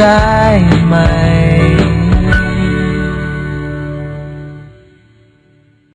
ได้ไหม